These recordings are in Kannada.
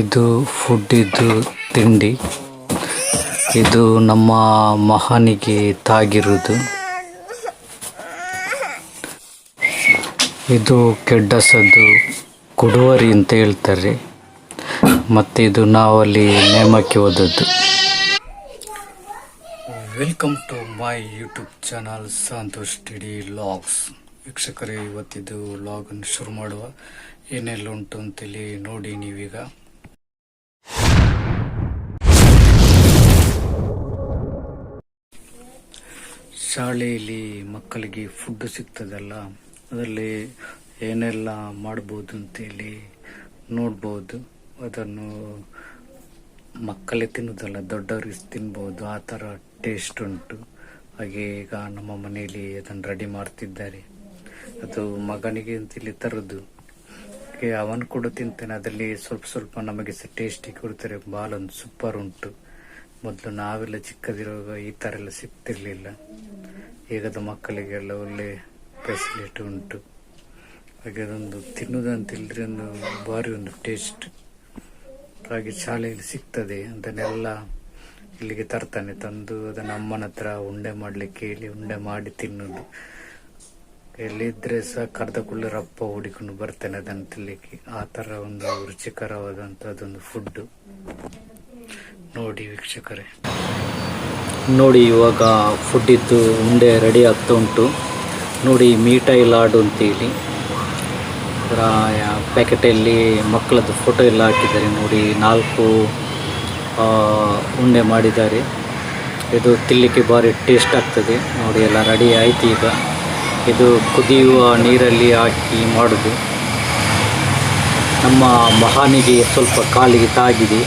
ಇದು ಫುಡ್ ಇದು ತಿಂಡಿ. ಇದು ನಮ್ಮ ಮಹಾನಿಗೆ ತಾಗಿರುವುದು. ಇದು ಕೆಡ್ಡಸದ್ದು ಕುಡುವರಿ ಅಂತ ಹೇಳ್ತಾರೆ. ಮತ್ತು ಇದು ನಾವಲ್ಲಿ ನೇಮಕ್ಕೆ ಹೋದದ್ದು. Welcome to my YouTube channel Santosh TD logs ವೀಕ್ಷಕರೇ, ಇವತ್ತಿದು ಲಾಗನ್ನು ಶುರು ಮಾಡುವ. ಏನೆಲ್ಲ ಉಂಟು ಅಂತೇಳಿ ನೋಡಿ ನೀವೀಗ. ಶಾಲೆಯಲ್ಲಿ ಮಕ್ಕಳಿಗೆ ಫುಡ್ ಸಿಗ್ತದಲ್ಲ, ಅದರಲ್ಲಿ ಏನೆಲ್ಲ ಮಾಡ್ಬೋದು ಅಂತೇಳಿ ನೋಡ್ಬೋದು. ಅದನ್ನು ಮಕ್ಕಳೇ ತಿನ್ನೋದಲ್ಲ, ದೊಡ್ಡವರಿಗೆ ತಿನ್ಬೋದು. ಆ ಥರ ಟೇಸ್ಟ್ ಉಂಟು. ಹಾಗೆ ಈಗ ನಮ್ಮ ಮನೆಯಲ್ಲಿ ಅದನ್ನು ರೆಡಿ ಮಾಡ್ತಿದ್ದಾರೆ. ಅದು ಮಗನಿಗೆ ಅಂತೇಳಿ ತರೋದು. ಹಾಗೆ ಅವನು ಕೂಡ ತಿಂತಾನೆ. ಅದರಲ್ಲಿ ಸ್ವಲ್ಪ ಸ್ವಲ್ಪ ನಮಗೆ ಸಹ ಟೇಸ್ಟಿ ಕೊಡ್ತಾರೆ. ಬಾಲ್ ಒಂದು ಸೂಪರ್ ಉಂಟು. ಮೊದಲು ನಾವೆಲ್ಲ ಚಿಕ್ಕದಿರುವಾಗ ಈ ಥರ ಎಲ್ಲ ಸಿಗ್ತಿರ್ಲಿಲ್ಲ. ಈಗದ ಮಕ್ಕಳಿಗೆಲ್ಲ ಒಳ್ಳೆ ಫೆಸಿಲಿಟಿ ಉಂಟು. ಹಾಗೆ ಅದೊಂದು ಹೇಳಿದ್ರೆ ಒಂದು ಭಾರಿ ಒಂದು ಟೇಸ್ಟ್ ಹಾಗೆ ಶಾಲೆಯಲ್ಲಿ ಸಿಗ್ತದೆ. ಅದನ್ನೆಲ್ಲ ಇಲ್ಲಿಗೆ ತರ್ತಾನೆ. ತಂದು ಅದನ್ನು ಅಮ್ಮನ ಹತ್ರ ಉಂಡೆ ಮಾಡ್ಲಿಕ್ಕೆ ಹೇಳಿ ಉಂಡೆ ಮಾಡಿ ತಿನ್ನುದು. ಎಲ್ಲಿದ್ರೆ ಸಹ ಕರೆದ ಕೂಡಲೇ ರಪ್ಪ ಹುಡಿಕೊಂಡು ಬರ್ತೇನೆ ಅದನ್ನು ತಿನ್ಲಿಕ್ಕೆ. ಆ ತರ ಒಂದು ರುಚಿಕರವಾದಂತ ಅದೊಂದು ಫುಡ್ ನೋಡಿ ವೀಕ್ಷಕರೇ. ನೋಡಿ, ಇವಾಗ ಫುಡ್ ಇದ್ದು ಉಂಡೆ ರೆಡಿ ಆಗ್ತಾ ಉಂಟು. ನೋಡಿ, ಮೀಠಾಯಿ ಲಾಡು ಅಂತೇಳಿ. ಅದರ ಪ್ಯಾಕೆಟಲ್ಲಿ ಮಕ್ಕಳದ್ದು ಫೋಟೋ ಎಲ್ಲ ಹಾಕಿದ್ದಾರೆ. ನೋಡಿ, ನಾಲ್ಕು ಉಂಡೆ ಮಾಡಿದ್ದಾರೆ. ಇದು ತಿನ್ನಲಿಕ್ಕೆ ಭಾರಿ ಟೇಸ್ಟ್ ಆಗ್ತದೆ. ನೋಡಿ, ಎಲ್ಲ ರೆಡಿ ಆಯ್ತು ಈಗ. ಇದು ಕುದಿಯುವ ನೀರಲ್ಲಿ ಹಾಕಿ ಮಾಡೋದು. ನಮ್ಮ ಮಹಾನಿಗೆ ಸ್ವಲ್ಪ ಕಾಲಿಗೆ ತಾಗಿದೆ.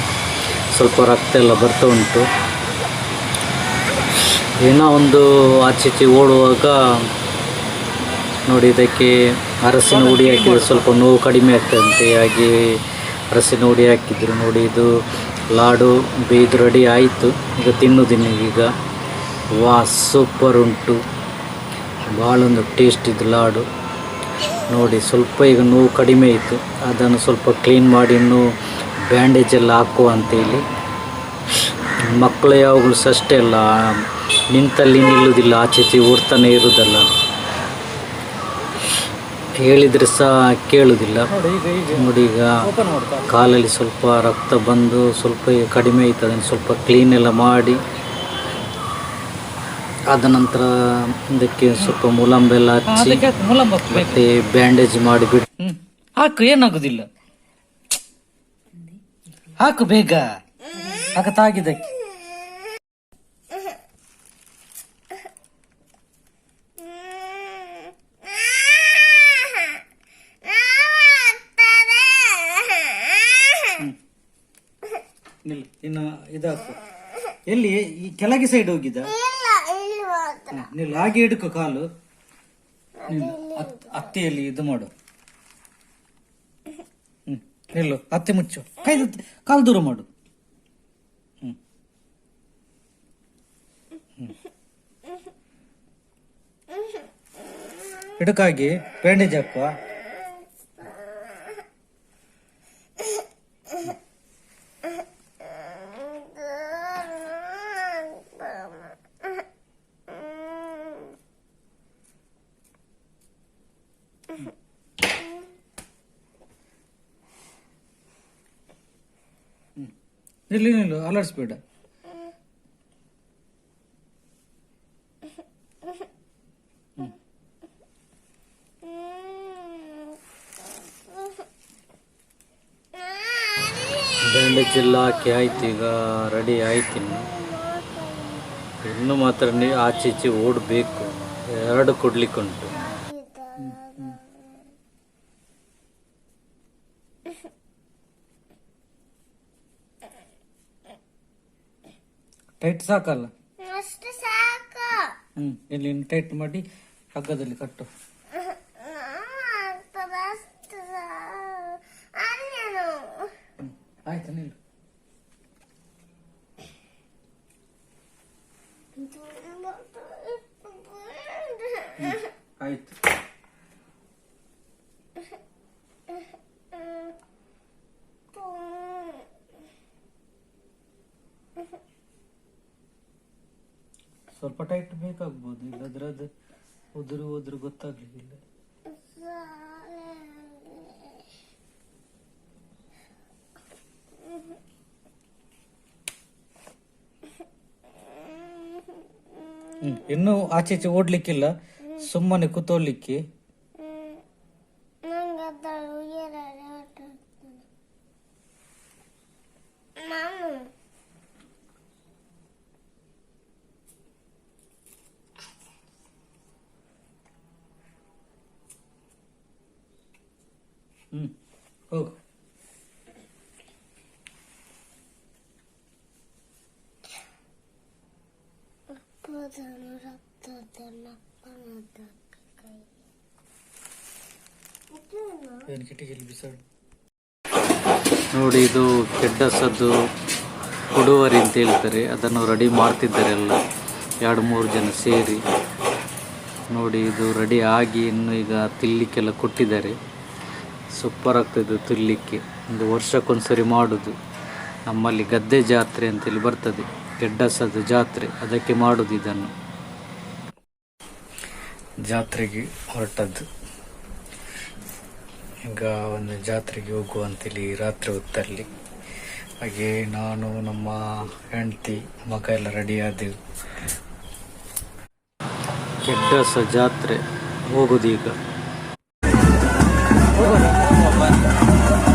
ಸ್ವಲ್ಪ ರಕ್ತ ಎಲ್ಲ ಬರ್ತಾ ಉಂಟು. ಏನೋ ಒಂದು ಆಚೆ ಈಚೆ ಓಡುವಾಗ ನೋಡಿ ಇದಕ್ಕೆ ಅರಸಿನ ಹುಡಿ ಹಾಕಿದ್ರೆ ಸ್ವಲ್ಪ ನೋವು ಕಡಿಮೆ ಆಗ್ತದಂತೆ ಹಾಗೆ ಅರಸಿನ ಹುಡಿ ಹಾಕಿದ್ರು. ನೋಡಿ ಇದು ಲಾಡು ಬೇಯ್ದು ರೆಡಿ ಆಯಿತು. ಈಗ ತಿನ್ನೋದಿನ ಈಗ. ವಾ ಸೂಪರ್ ಉಂಟು. ಭಾಳ ಒಂದು ಟೇಸ್ಟ್ ಇದ್ದು ಲಾಡು. ನೋಡಿ, ಸ್ವಲ್ಪ ಈಗ ನೋವು ಕಡಿಮೆ ಇತ್ತು. ಅದನ್ನು ಸ್ವಲ್ಪ ಕ್ಲೀನ್ ಮಾಡಿ ಇನ್ನೂ ಬ್ಯಾಂಡೇಜ್ ಎಲ್ಲ ಹಾಕುವ ಅಂತೇಳಿ. ಮಕ್ಕಳು ಯಾವಾಗಲೂ ಸಹ ಅಷ್ಟೇ ಅಲ್ಲ, ನಿಂತಲ್ಲಿ ನಿಲ್ಲುವುದಿಲ್ಲ ಆಚೆ ಈಚೆ ಓಡ್ತಾನೆ ಇರುವುದಲ್ಲ ಹೇಳಿದರೆ ಸಹ ಕೇಳುವುದಿಲ್ಲ ನೋಡಿ, ಈಗ ಕಾಲಲ್ಲಿ ಸ್ವಲ್ಪ ರಕ್ತ ಬಂದು ಸ್ವಲ್ಪ ಕಡಿಮೆ ಆಯ್ತು ಅದನ್ನು ಸ್ವಲ್ಪ ಕ್ಲೀನೆಲ್ಲ ಮಾಡಿ. ಆದ ನಂತರ ಇದಕ್ಕೆ ಸ್ವಲ್ಪ ಮುಲಾಂಬೆಲ್ಲ ಹಚ್ಚಿ ಮತ್ತೆ ಬ್ಯಾಂಡೇಜ್ ಮಾಡಿಬಿಟ್ಟು ಹಾಕು ಏನಾಗುದಿಲ್ಲ. ಹಾಕು ಬೇಗ. ಹಾಕ ತಾಗಿದ್ದಕ್ಕೆ. ಇನ್ನು ಇದಾಕು. ಎಲ್ಲಿ ಈ ಕೆಳಗೆ ಸೈಡ್ ಹೋಗಿದ್ದ? ಹ್ಮ್, ಲಾಗಿ ಹಾಗೆ ಹಿಡ್ಕೊ ಕಾಲು. ಅತ್- ಅತ್ತೆಯಲ್ಲಿ ಇದು ಮಾಡು. ಹ್ಮ್ ನಿಲ್ಲು ಅತ್ತೆ ಮುಚ್ಚು. ಕೈ ಕಾಲು ದೂರ ಮಾಡು. ಹ್ಮ್. ಹ್ಮ್. ಹಿಡಕಾಗಿ ಬ್ಯಾಂಡೇಜ್ ಹಾಕುವ ನಿಲ್ಲು ನಿಲ್ಲು ಅಲರ್ಸ್ಬೇಡ ಬ್ಯಾಂಡೇಜ್ ಎಲ್ಲ ಹಾಕಿ ಆಯ್ತು, ಈಗ ರೆಡಿ ಆಯ್ತು ಇನ್ನು. ಮಾತ್ರ ನೀ ಆಚೆ ಈಚೆ ಓಡಬೇಕು. ಎರಡು ಕೊಡ್ಲಿಕ್ಕುಂಟು. ಟೈಟ್ ಸಾಕಲ್ಲ? ಅಷ್ಟು ಸಾಕು. ಹ್ಮ್ ಇಲ್ಲಿ ಟೈಟ್ ಮಾಡಿ ಹಗ್ಗದಲ್ಲಿ ಕಟ್ಟು. ಆಯ್ತು ನಿಲ್ಲು ಆಯ್ತು ಹ್ಮ್ ಸ್ವಲ್ಪ ಟೈಟ್ ಬೇಕಾಗ್ಬೋದು ಇಲ್ಲದ್ರೆ ಅದು ಉದುರು ಉದುರು ಗೊತ್ತಾಗ್ಲಿಕ್ಕಿಲ್ಲ. ಇನ್ನೂ ಆಚೆ ಓಡ್ಲಿಕ್ಕಿಲ್ಲ ಸುಮ್ಮನೆ ಕೂತೋಳ್ಲಿಕ್ಕೆ ನಂಗೆ ಅದರ ಉಯ್ಯಾಲೆ ಆಟ ಆಡ್ತಾನೆ. ನಾನು ಹ್ಮ್ ಹೋಗು ಅಪ್ಪದನು ರಕ್ತದನ್ನ ಅಪ್ಪನದ ಕೈ ಇದೇನು? ಏನು ನೋಡಿ ಇದು ಕೆಡ್ಡಸದ್ದು ಕೊಡುವರಿ ಅಂತ ಹೇಳ್ತಾರೆ. ಅದನ್ನು ರೆಡಿ ಮಾಡ್ತಿದ್ದಾರೆ ಎಲ್ಲ. ಎರಡು ಮೂರು ಜನ ಸೇರಿ. ನೋಡಿ ಇದು ರೆಡಿ ಆಗಿ ಇನ್ನು ಈಗ ತಿಲ್ಲಿಕ್ಕೆಲ್ಲ ಕೊಟ್ಟಿದ್ದಾರೆ. ಸೂಪರ್ ಆಗ್ತದೆ ತಿನ್ಲಿಕ್ಕೆ ಒಂದು ವರ್ಷಕ್ಕೊಂದ್ಸರಿ ಮಾಡೋದು. ನಮ್ಮಲ್ಲಿ ಗದ್ದೆ ಜಾತ್ರೆ ಅಂತೇಳಿ ಬರ್ತದೆ. ಗೆಡ್ಡಸದ ಜಾತ್ರೆ. ಅದಕ್ಕೆ ಮಾಡೋದು ಇದನ್ನು. ಜಾತ್ರೆಗೆ ಹೊರಟದ್ದು. ಈಗ ಒಂದು ಜಾತ್ರೆಗೆ ಹೋಗುವ ಅಂತೇಳಿ ರಾತ್ರಿ ಹೊತ್ತಲ್ಲಿ. ಹಾಗೆ ನಾನು ನಮ್ಮ ಹೆಂಡತಿ ಮಗ ಎಲ್ಲ ರೆಡಿ ಆದೆವು. ಕೆಡ್ಡಸ ಜಾತ್ರೆ. ಹೋಗುದು ಈಗ 我们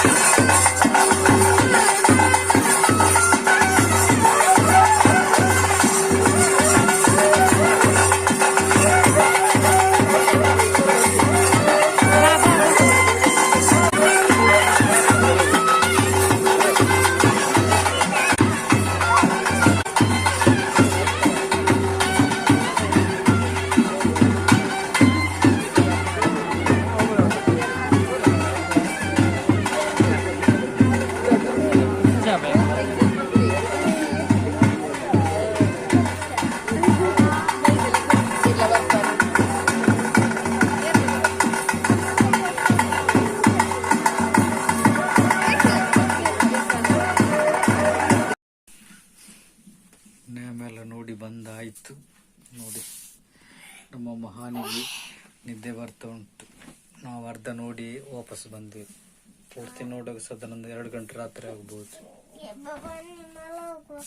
ನೋಡಿ ಬಂದಾಯಿತು. ನೋಡಿ, ನಮ್ಮ ಮಹಾನಿಗೆ ನಿದ್ದೆ ಬರ್ತಾ ಉಂಟು. ನಾವು ಅರ್ಧ ನೋಡಿ ವಾಪಸ್ ಬಂದ್ವಿ. ಪೂರ್ತಿ ನೋಡೋಕೆ ಸದನೊಂದು ಎರಡು ಗಂಟೆ ರಾತ್ರಿ ಆಗ್ಬೋದು.